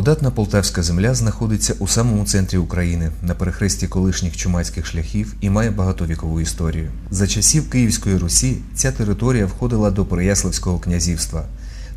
Благодатна полтавська земля знаходиться у самому центрі України на перехресті колишніх чумацьких шляхів і має багатовікову історію. За часів Київської Русі ця територія входила до Переяславського князівства.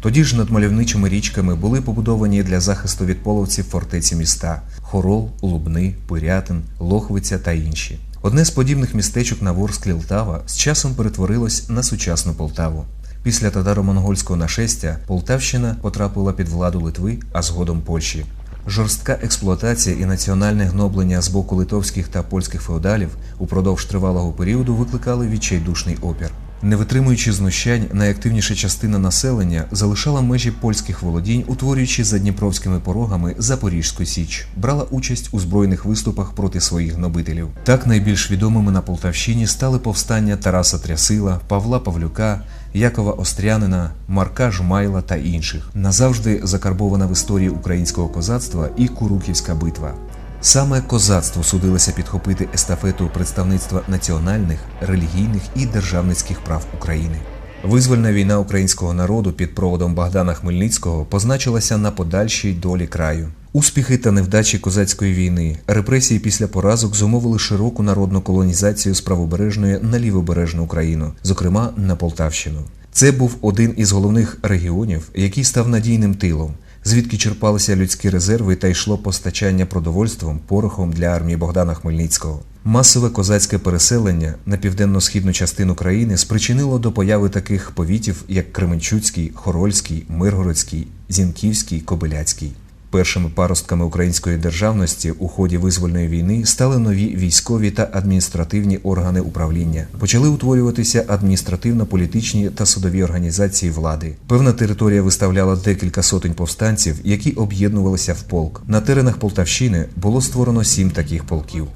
Тоді ж над мальовничими річками були побудовані для захисту від половців фортеці міста Хорол, Лубни, Пирятин, Лохвиця та інші. Одне з подібних містечок на Ворсклі Лтава з часом перетворилось на сучасну Полтаву. Після татаро-монгольського нашестя Полтавщина потрапила під владу Литви, а згодом Польщі. Жорстка експлуатація і національне гноблення з боку литовських та польських феодалів упродовж тривалого періоду викликали відчайдушний опір. Не витримуючи знущань, найактивніша частина населення залишала межі польських володінь, утворюючи за дніпровськими порогами Запорізьку Січ, брала участь у збройних виступах проти своїх гнобителів. Так найбільш відомими на Полтавщині стали повстання Тараса Трясила, Павла Павлюка, Якова Острянина, Марка Жмайла та інших. Назавжди закарбована в історії українського козацтва і Куруківська битва. Саме козацтво судилося підхопити естафету представництва національних, релігійних і державницьких прав України. Визвольна війна українського народу під проводом Богдана Хмельницького позначилася на подальшій долі краю. Успіхи та невдачі козацької війни, репресії після поразок зумовили широку народну колонізацію з правобережної на лівобережну Україну, зокрема на Полтавщину. Це був один із головних регіонів, який став надійним тилом, звідки черпалися людські резерви та йшло постачання продовольством, порохом для армії Богдана Хмельницького. Масове козацьке переселення на південно-східну частину країни спричинило до появи таких повітів, як Кременчуцький, Хорольський, Миргородський, Зінківський, Кобиляцький. Першими паростками української державності у ході визвольної війни стали нові військові та адміністративні органи управління. Почали утворюватися адміністративно-політичні та судові організації влади. Певна територія виставляла декілька сотень повстанців, які об'єднувалися в полк. На теренах Полтавщини було створено сім таких полків.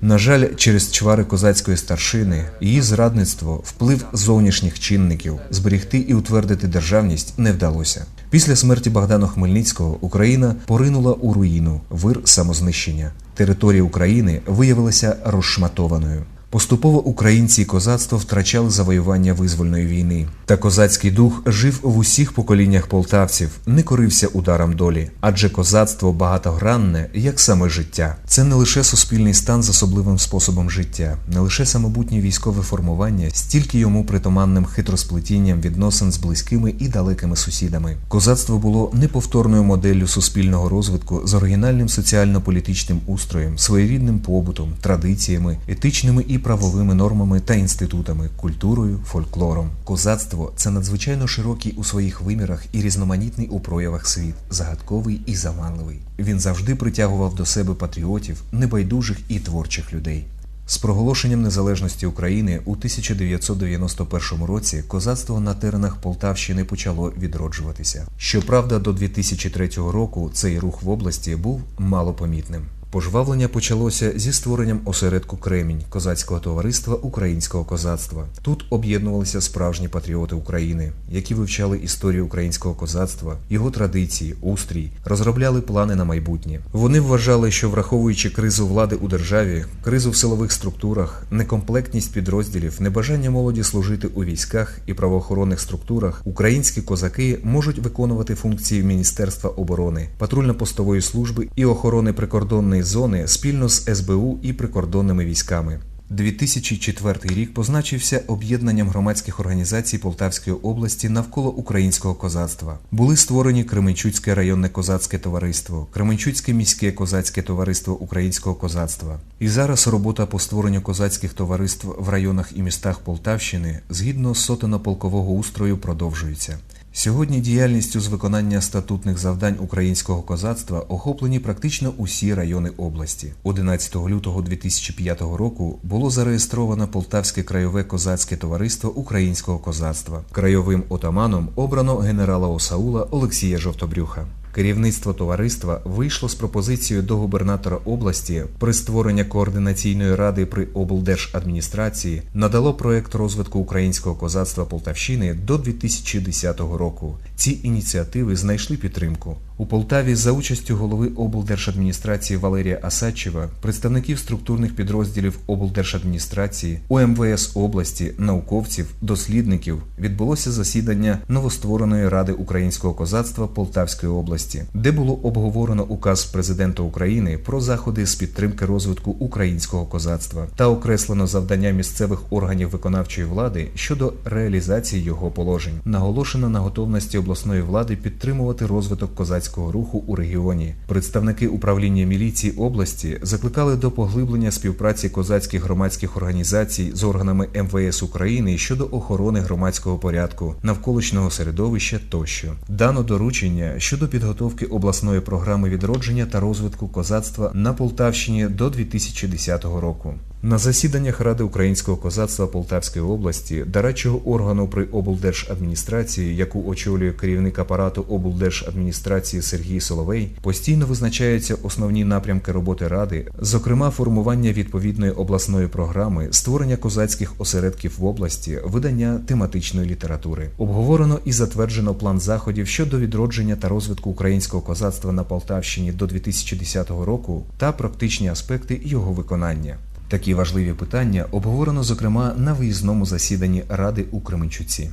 На жаль, через чвари козацької старшини, її зрадництво, вплив зовнішніх чинників, зберігти і утвердити державність не вдалося. Після смерті Богдана Хмельницького Україна поринула у руїну, вир самознищення. Територія України виявилася розшматованою. Поступово українці і козацтво втрачали завоювання визвольної війни. Та козацький дух жив в усіх поколіннях полтавців, не корився ударам долі, адже козацтво багатогранне, як саме життя. Це не лише суспільний стан з особливим способом життя, не лише самобутнє військове формування, стільки йому притаманним хитросплетінням відносин з близькими і далекими сусідами. Козацтво було неповторною моделлю суспільного розвитку з оригінальним соціально-політичним устроєм, своєрідним побутом, традиціями, етичними і правовими нормами та інститутами, культурою, фольклором. Козацтво це надзвичайно широкий у своїх вимірах і різноманітний у проявах світ, загадковий і заманливий. Він завжди притягував до себе патріотів, небайдужих і творчих людей. З проголошенням незалежності України у 1991 році козацтво на теренах Полтавщини почало відроджуватися. Щоправда, до 2003 року цей рух в області був малопомітним. Пожвавлення почалося зі створенням осередку Кремінь козацького товариства українського козацтва. Тут об'єднувалися справжні патріоти України, які вивчали історію українського козацтва, його традиції, устрій, розробляли плани на майбутнє. Вони вважали, що враховуючи кризу влади у державі, кризу в силових структурах, некомплектність підрозділів, небажання молоді служити у військах і правоохоронних структурах, українські козаки можуть виконувати функції Міністерства оборони, патрульно-постової служби і охорони прикордонної зони спільно з СБУ і прикордонними військами. 2004 рік позначився об'єднанням громадських організацій Полтавської області навколо українського козацтва. Були створені Кременчуцьке районне козацьке товариство, Кременчуцьке міське козацьке товариство українського козацтва. І зараз робота по створенню козацьких товариств в районах і містах Полтавщини згідно сотено-полкового устрою продовжується. Сьогодні діяльністю з виконання статутних завдань українського козацтва охоплені практично усі райони області. 11 лютого 2005 року було зареєстровано Полтавське краєве козацьке товариство українського козацтва. Краєвим отаманом обрано генерала Осаула Олексія Жовтобрюха. Керівництво товариства вийшло з пропозицією до губернатора області при створення координаційної ради при облдержадміністрації надало проект розвитку українського козацтва Полтавщини до 2010 року. Ці ініціативи знайшли підтримку. У Полтаві за участю голови облдержадміністрації Валерія Асадчева, представників структурних підрозділів облдержадміністрації, УМВС області, науковців, дослідників відбулося засідання новоствореної ради українського козацтва Полтавської області, де було обговорено указ президента України про заходи з підтримки розвитку українського козацтва та окреслено завдання місцевих органів виконавчої влади щодо реалізації його положень. Наголошено на готовності обласної влади підтримувати розвиток козацького руху у регіоні. Представники управління міліції області закликали до поглиблення співпраці козацьких громадських організацій з органами МВС України щодо охорони громадського порядку, навколишнього середовища тощо. Дано доручення щодо підготовки обласної програми відродження та розвитку козацтва на Полтавщині до 2010 року. На засіданнях Ради українського козацтва Полтавської області, дорадчого органу при облдержадміністрації, яку очолює керівник апарату облдержадміністрації Сергій Соловей, постійно визначаються основні напрямки роботи ради, зокрема формування відповідної обласної програми, створення козацьких осередків в області, видання тематичної літератури. Обговорено і затверджено план заходів щодо відродження та розвитку українського козацтва на Полтавщині до 2010 року та практичні аспекти його виконання. Такі важливі питання обговорено зокрема на виїзному засіданні Ради у Кременчуці.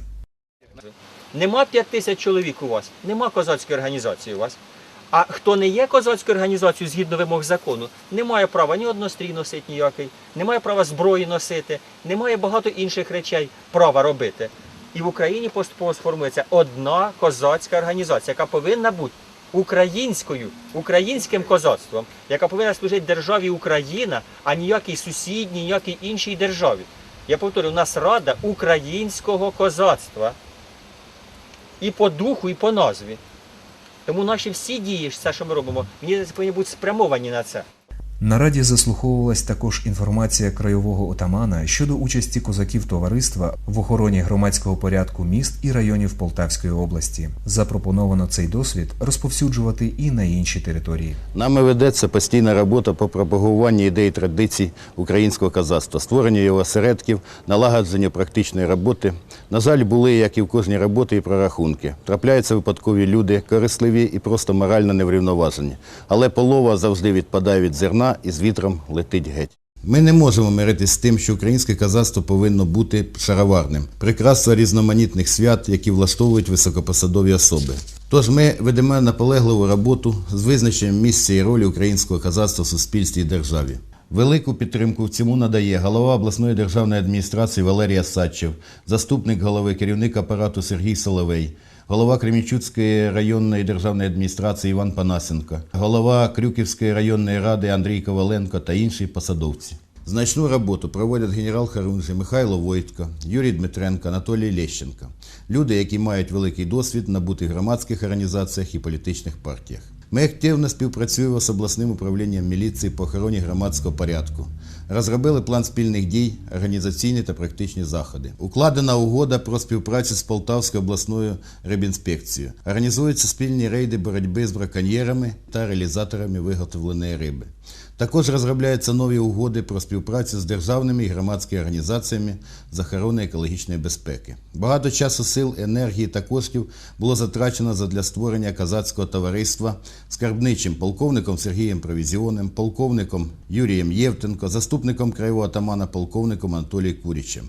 Нема 5 тисяч чоловік у вас, нема козацької організації у вас. А хто не є козацькою організацією згідно вимог закону, не має права ні однострій носити ніякий, не має права зброї носити, не має багато інших речей права робити. І в Україні поступово сформується одна козацька організація, яка повинна бути українською, українським козацтвом, яка повинна служити державі Україна, а ніякій сусідній, ніякій іншій державі. Я повторю, у нас рада українського козацтва і по духу, і по назві. Тому наші всі дії, все, що ми робимо, вони повинні бути спрямовані на це. На раді заслуховувалась також інформація краєвого отамана щодо участі козаків товариства в охороні громадського порядку міст і районів Полтавської області. Запропоновано цей досвід розповсюджувати і на інші території. Нами ведеться постійна робота по пропагуванню ідей традицій українського казацтва, створення його осередків, налагодження практичної роботи. На жаль, були, як і в кожній роботі, і прорахунки. Трапляються випадкові люди, корисливі і просто морально неврівноважені. Але полова завжди відпадає від зерна і з вітром летить геть. Ми не можемо миритись з тим, що українське казацтво повинно бути шароварним, прикрасою різноманітних свят, які влаштовують високопосадові особи. Тож ми ведемо наполегливу роботу з визначенням місця і ролі українського казацтва в суспільстві і державі. Велику підтримку в цьому надає голова обласної державної адміністрації Валерія Садчев, заступник голови, керівник апарату Сергій Соловей, голова Кремінчуцької районної державної адміністрації Іван Панасенко, голова Крюківської районної ради Андрій Коваленко та інші посадовці. Значну роботу проводять генерал Харунжий, Михайло Войтко, Юрій Дмитренко, Анатолій Лещенко. Люди, які мають великий досвід набути в громадських організаціях і політичних партіях. Ми активно співпрацюємо з обласним управлінням міліції по охороні громадського порядку. Розробили план спільних дій, організаційні та практичні заходи. Укладена угода про співпрацю з Полтавською обласною рибінспекцією. Організуються спільні рейди боротьби з браконьєрами та реалізаторами виготовленої риби. Також розробляються нові угоди про співпрацю з державними і громадськими організаціями з охорони екологічної безпеки. Багато часу, сил, енергії та коштів було затрачено задля створення казацького товариства скарбничим полковником Сергієм Провізіоним, полковником Юрієм Євтенко, заступником краєвого атамана полковником Анатолієм Курічем.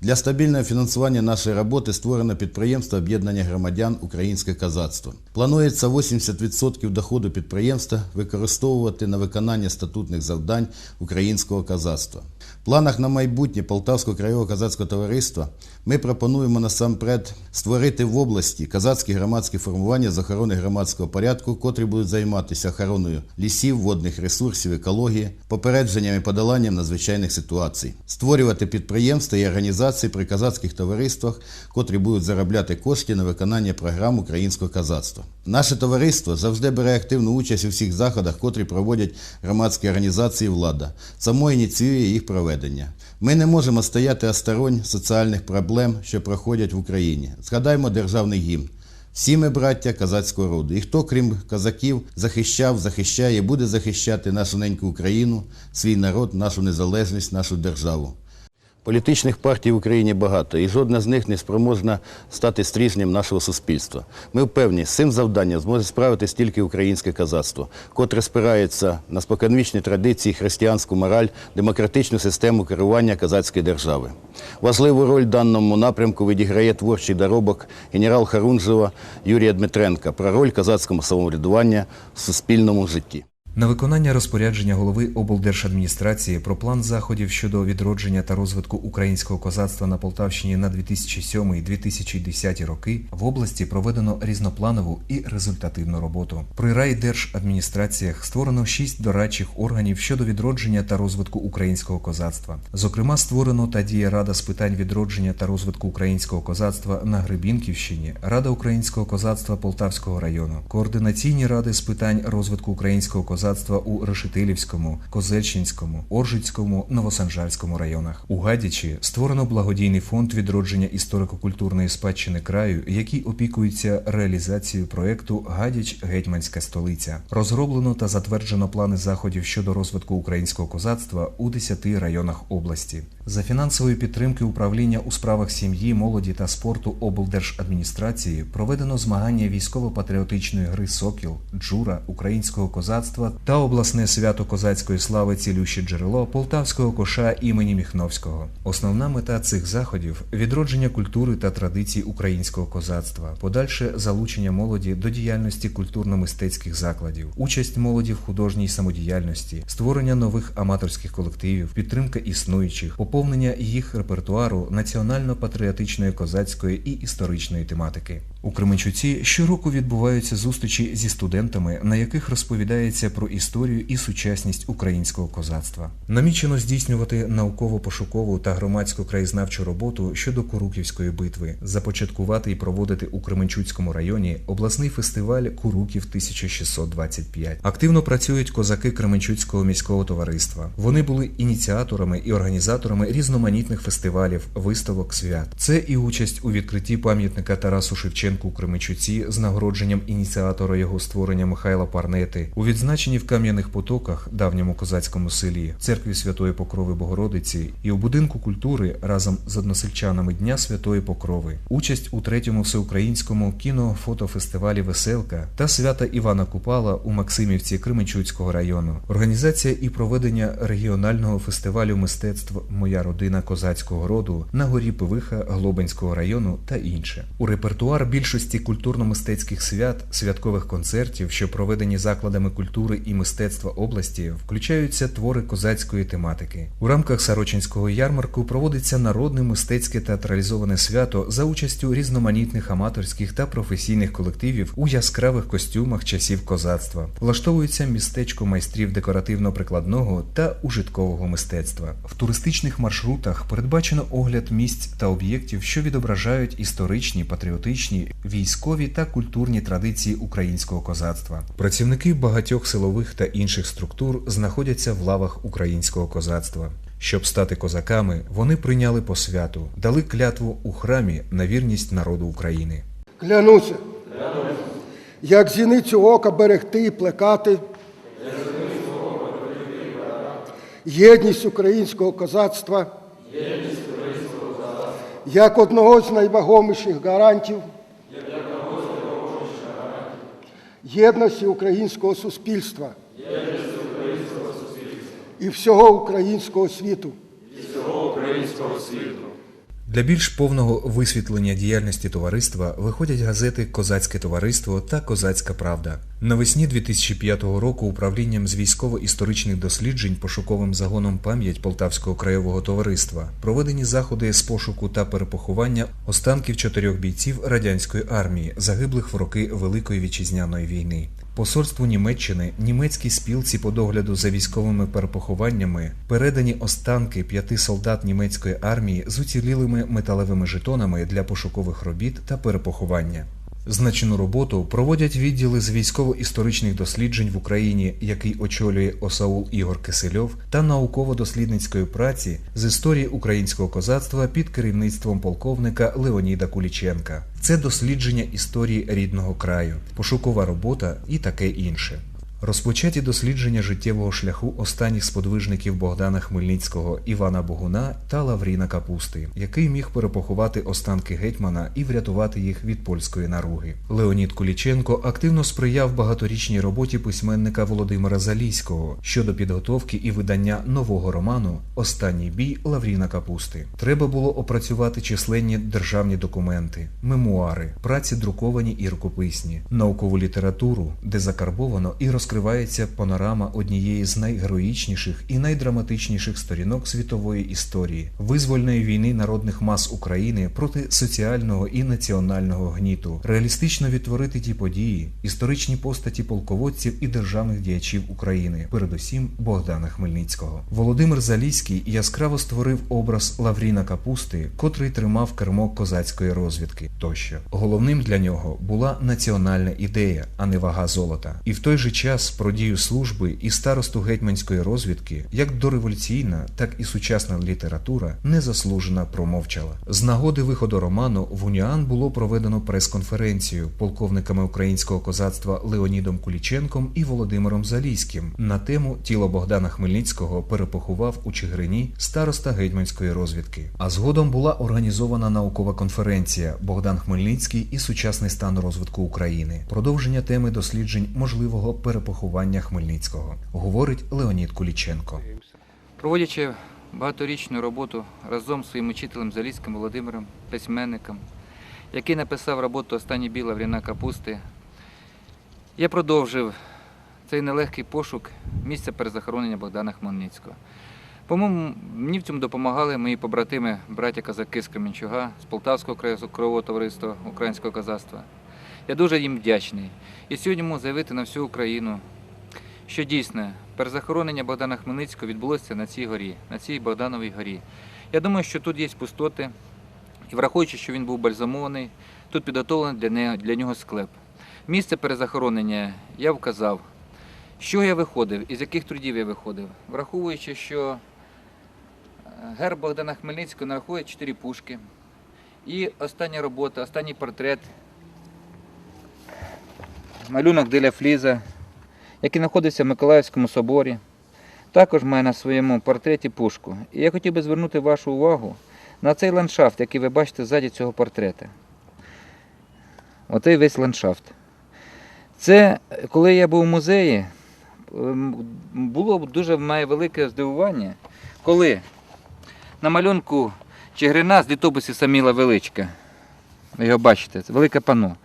Для стабільного фінансування нашої роботи створено підприємство об'єднання громадян Українське казацтво. Планується 80% доходу підприємства використовувати на виконання статутних завдань українського казацтва. Планах на майбутнє Полтавського краєвого казацького товариства ми пропонуємо насамперед створити в області казацькі громадські формування з охорони громадського порядку, котрі будуть займатися охороною лісів, водних ресурсів, екології, попередженням і подоланням надзвичайних ситуацій, створювати підприємства і організації при казацьких товариствах, котрі будуть заробляти кошти на виконання програм українського казацтва. Наше товариство завжди бере активну участь у всіх заходах, котрі проводять громадські організації влада, само ініціює їх проведення. Ми не можемо стояти осторонь соціальних проблем, що проходять в Україні. Згадаймо державний гімн. Всі ми браття казацького роду. І хто, крім казаків, захищав, захищає, буде захищати нашу неньку Україну, свій народ, нашу незалежність, нашу державу. Політичних партій в Україні багато, і жодна з них не спроможна стати стрижнем нашого суспільства. Ми впевнені, з цим завданням зможе справитись тільки українське казацтво, котре спирається на споконвічні традиції, християнську мораль, демократичну систему керування казацької держави. Важливу роль в даному напрямку відіграє творчий доробок генерал Харунжева Юрія Дмитренка про роль казацького самоврядування в суспільному житті. На виконання розпорядження голови облдержадміністрації про план заходів щодо відродження та розвитку українського козацтва на Полтавщині на 2007-2010 роки в області проведено різнопланову і результативну роботу. При райдержадміністраціях створено шість дорадчих органів щодо відродження та розвитку українського козацтва. Зокрема, створено та діє Рада з питань відродження та розвитку українського козацтва на Гребінківщині, Рада українського козацтва Полтавського району, координаційні ради з питань розвитку українського козацтва у Решетилівському, Козельщинському, Оржицькому, Новосанжарському районах. У Гадячі створено благодійний фонд відродження історико-культурної спадщини краю, який опікується реалізацією проекту Гадяч Гетьманська столиця. Розроблено та затверджено плани заходів щодо розвитку українського козацтва у 10 районах області. За фінансової підтримки управління у справах сім'ї, молоді та спорту облдержадміністрації проведено змагання військово-патріотичної гри Сокіл, Джура, українського козацтва та обласне свято козацької слави Цілюще джерело Полтавського коша імені Міхновського. Основна мета цих заходів відродження культури та традицій українського козацтва, подальше залучення молоді до діяльності культурно-мистецьких закладів, участь молоді в художній самодіяльності, створення нових аматорських колективів, підтримка існуючих, поповнення їх репертуару національно-патріотичної козацької і історичної тематики. У Кременчуці щороку відбуваються зустрічі зі студентами, на яких розповідається про історію і сучасність українського козацтва. Намічено здійснювати науково-пошукову та громадську краєзнавчу роботу щодо Куруківської битви, започаткувати і проводити у Кременчуцькому районі обласний фестиваль Куруків 1625. Активно працюють козаки Кременчуцького міського товариства. Вони були ініціаторами і організаторами різноманітних фестивалів, виставок, свят. Це і участь у відкритті пам'ятника Тарасу Шевченку у Кременчуці з нагородженням ініціатора його створення Михайла Парнети, у відзначенні в Кам'яних Потоках, давньому козацькому селі, церкві Святої Покрови Богородиці і у будинку культури разом з односельчанами Дня Святої Покрови, участь у третьому всеукраїнському кінофотофестивалі Веселка та свята Івана Купала у Максимівці Кременчуцького району, організація і проведення регіонального фестивалю мистецтв Моя родина козацького роду на горі Пивиха Глобинського району та інше. У репертуар більшості культурно-мистецьких свят, святкових концертів, що проведені закладами культури і мистецтва області, включаються твори козацької тематики. У рамках Сарочинського ярмарку проводиться народне мистецьке театралізоване свято за участю різноманітних аматорських та професійних колективів у яскравих костюмах часів козацтва. Влаштовується містечко майстрів декоративно-прикладного та ужиткового мистецтва. В туристичних маршрутах передбачено огляд місць та об'єктів, що відображають історичні, патріотичні, військові та культурні традиції українського козацтва. Працівники багатьох силових та інших структур знаходяться в лавах українського козацтва. Щоб стати козаками, вони прийняли посвяту, дали клятву у храмі на вірність народу України. Клянуся, як зіницю ока берегти і плекати, єдність українського козацтва, як одного з найвагоміших гарантів єдності українського суспільства. І всього українського світу. Для більш повного висвітлення діяльності товариства виходять газети Козацьке товариство та Козацька Правда. Навесні 2005 року управлінням з військово-історичних досліджень пошуковим загоном пам'ять Полтавського краєвого товариства проведені заходи з пошуку та перепоховання останків чотирьох бійців радянської армії, загиблих в роки Великої вітчизняної війни. Посольству Німеччини, німецькій спілці по догляду за військовими перепохованнями передані останки п'яти солдат німецької армії з уцілілими металевими жетонами для пошукових робіт та перепоховання. Значну роботу проводять відділи з військово-історичних досліджень в Україні, який очолює Осаул Ігор Кисельов, та науково-дослідницької праці з історії українського козацтва під керівництвом полковника Леоніда Куліченка. Це дослідження історії рідного краю, пошукова робота і таке інше. Розпочаті дослідження життєвого шляху останніх сподвижників Богдана Хмельницького, Івана Богуна та Лавріна Капусти, який міг перепоховати останки гетьмана і врятувати їх від польської наруги. Леонід Куліченко активно сприяв багаторічній роботі письменника Володимира Заліського щодо підготовки і видання нового роману Останній бій Лавріна Капусти. Треба було опрацювати численні державні документи, мемуари, праці друковані і рукописні, наукову літературу, де закарбовано і розкривається панорама однієї з найгероїчніших і найдраматичніших сторінок світової історії визвольної війни народних мас України проти соціального і національного гніту, реалістично відтворити ті події, історичні постаті полководців і державних діячів України, передусім Богдана Хмельницького. Володимир Заліський яскраво створив образ Лавріна Капусти, котрий тримав кермо козацької розвідки. Тощо головним для нього була національна ідея, а не вага золота. І в той же час про дію служби і старосту гетьманської розвідки, як дореволюційна, так і сучасна література незаслужено промовчала. З нагоди виходу роману в Уніан було проведено прес-конференцію полковниками українського козацтва Леонідом Куліченком і Володимиром Заліським на тему тіло Богдана Хмельницького перепоховав у Чигирині староста гетьманської розвідки. А згодом була організована наукова конференція Богдан Хмельницький і сучасний стан розвитку України. Продовження теми досліджень можливого перепоховання Хмельницького, говорить Леонід Куліченко. Проводячи багаторічну роботу разом з своїм учителем Заліським Володимиром, письменником, який написав роботу Останній бій Лавріна Капусти, я продовжив цей нелегкий пошук місця перезахоронення Богдана Хмельницького. По-моєму, мені в цьому допомагали мої побратими, браття казаки з Кременчуга, з Полтавського краєвого товариства Українського козацтва. Я дуже їм вдячний. І сьогодні можу заявити на всю Україну, що дійсно перезахоронення Богдана Хмельницького відбулося на цій горі, на цій Богдановій горі. Я думаю, що тут є пустоти, і враховуючи, що він був бальзамований, тут підготовлений для нього, склеп. Місце перезахоронення я вказав, що я виходив, із яких трудів я виходив, враховуючи, що е, герб Богдана Хмельницького нарахує чотири пушки. І остання робота, останній портрет, малюнок Деля Фліза, який знаходиться в Миколаївському соборі, також має на своєму портреті пушку. І я хотів би звернути вашу увагу на цей ландшафт, який ви бачите ззаді цього портрета. Отей весь ландшафт. Це, коли я був у музеї, ем, було дуже має велике здивування, коли на малюнку Чигирина з літобусі Саміла Величка. Ви його бачите, це велике панно.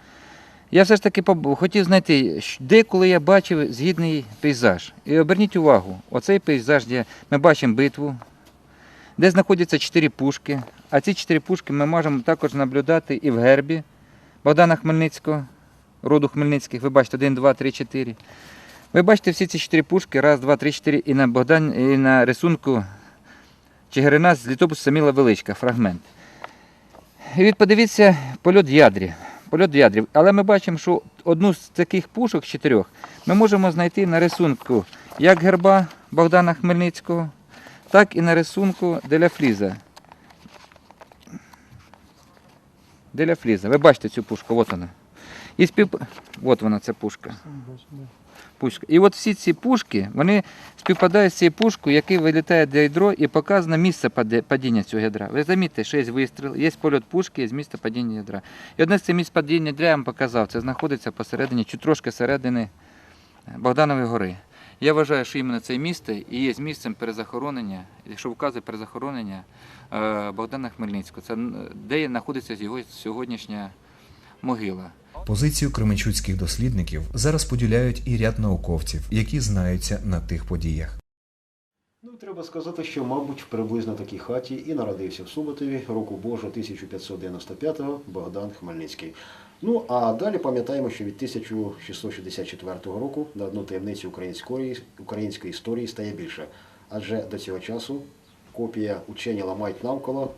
Я все ж таки хотів знайти, де коли я бачив згідний пейзаж. І оберніть увагу, оцей пейзаж, де ми бачимо битву, де знаходяться чотири пушки. А ці чотири пушки ми можемо також наблюдати і в гербі Богдана Хмельницького, роду Хмельницьких. Ви бачите, 1, 2, 3, 4. Ви бачите всі ці чотири пушки, раз, два, три, чотири, і на Богдан, і на рисунку Чигирина з літопису Саміла Величка, фрагмент. І від подивіться польот ядрі. Польот. Але ми бачимо, що одну з таких пушок чотирьох ми можемо знайти на рисунку як герба Богдана Хмельницького, так і на рисунку Деля Фліза. Деля Фліза. Ви бачите цю пушку, от вона. І спів... От вона, ця пушка. Пушка. І от всі ці пушки, вони співпадають з цією пушкою, який вилітає до ядро і показано місце падіння цього ядра. Ви замітите, що є вистріл, є польот пушки, є місце падіння ядра. І одне з цих місць падіння ядра я вам показав, це знаходиться посередині, чи трошки середини Богданової гори. Я вважаю, що іменно це місто і є місцем перезахоронення, якщо вказує перезахоронення е, Богдана Хмельницького. Це де знаходиться його сьогоднішня могила. Позицію кременчуцьких дослідників зараз поділяють і ряд науковців, які знаються на тих подіях. Ну, треба сказати, що, мабуть, приблизно такій хаті і народився в Суботові року Божого 1595-го Богдан Хмельницький. Ну, а далі пам'ятаємо, що від 1664 року на одну таємницю української, української історії стає більше. Адже до цього часу копія учені ламають навколо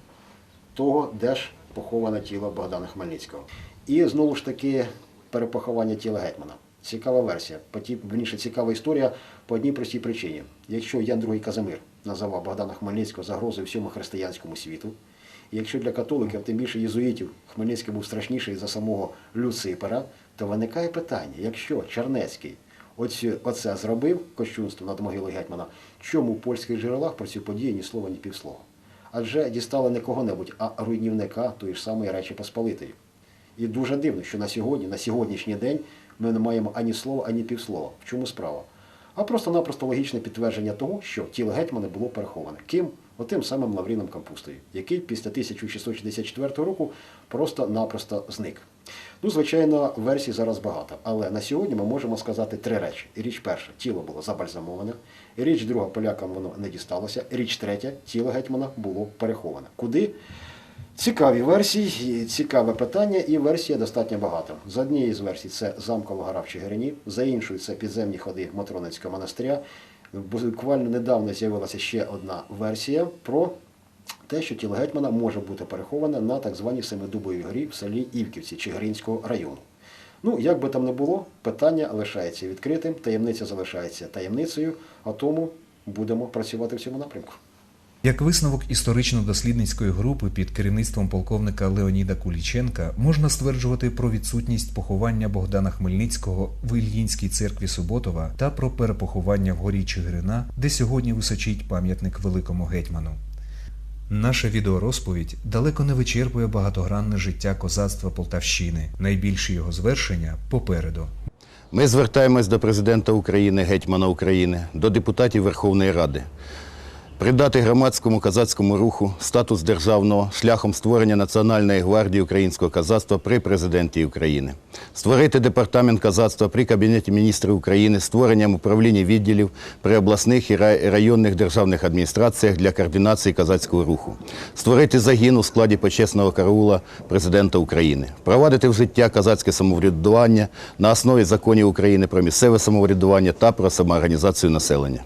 того, де ж поховане тіло Богдана Хмельницького. І знову ж таки перепоховання тіла гетьмана. Цікава версія, поті- цікава історія по одній простій причині. Якщо Ян II Казимир називав Богдана Хмельницького загрозою всьому християнському світу, і якщо для католиків, тим більше єзуїтів, Хмельницький був страшніший за самого Люципера, то виникає питання, якщо Чернецький оці- оце зробив кощунство над могилою гетьмана, чому в польських джерелах про цю подію ні слова, ні півслова? Адже дістали не кого-небудь, а руйнівника тої ж самої Речі Посполитої. І дуже дивно, що на сьогодні, на сьогоднішній день, ми не маємо ані слова, ані півслова. В чому справа? А просто-напросто логічне підтвердження того, що тіло гетьмана було переховане. Ким? Отим самим Лавріном Кампустою, який після 1664 року просто-напросто зник. Ну, звичайно, версій зараз багато, але на сьогодні ми можемо сказати три речі. Річ перша, тіло було забальзамоване. Річ друга, полякам воно не дісталося. Річ третя, тіло гетьмана було переховане. Куди? Цікаві версії, цікаве питання, і версія достатньо багато. За однією з версій це замкова гора в Чигирині, за іншою це підземні ходи Матроницького монастиря. Буквально недавно з'явилася ще одна версія про те, що тіло гетьмана може бути переховане на так званій Семидубовій горі в селі Івківці Чигиринського району. Ну, як би там не було, питання лишається відкритим, таємниця залишається таємницею, а тому будемо працювати в цьому напрямку. Як висновок історично-дослідницької групи під керівництвом полковника Леоніда Куліченка можна стверджувати про відсутність поховання Богдана Хмельницького в Ільїнській церкві Суботова та про перепоховання в горі Чигирина, де сьогодні височить пам'ятник великому гетьману. Наша відеорозповідь далеко не вичерпує багатогранне життя козацтва Полтавщини. Найбільші його звершення попереду. Ми звертаємось до президента України, гетьмана України, до депутатів Верховної Ради. Придати громадському казацькому руху статус державного шляхом створення Національної гвардії українського казацтва при президенті України, створити департамент казацтва при Кабінеті міністрів України створенням управління відділів при обласних і районних державних адміністраціях для координації казацького руху, створити загін у складі почесного караула президента України, впровадити в життя казацьке самоврядування на основі законів України про місцеве самоврядування та про самоорганізацію населення.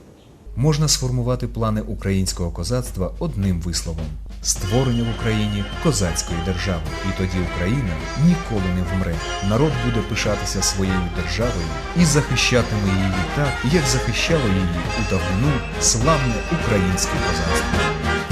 Можна сформувати плани українського козацтва одним висловом створення в Україні козацької держави. І тоді Україна ніколи не вмре. Народ буде пишатися своєю державою і захищатиме її так, як захищало її у давнину славне українське козацтво.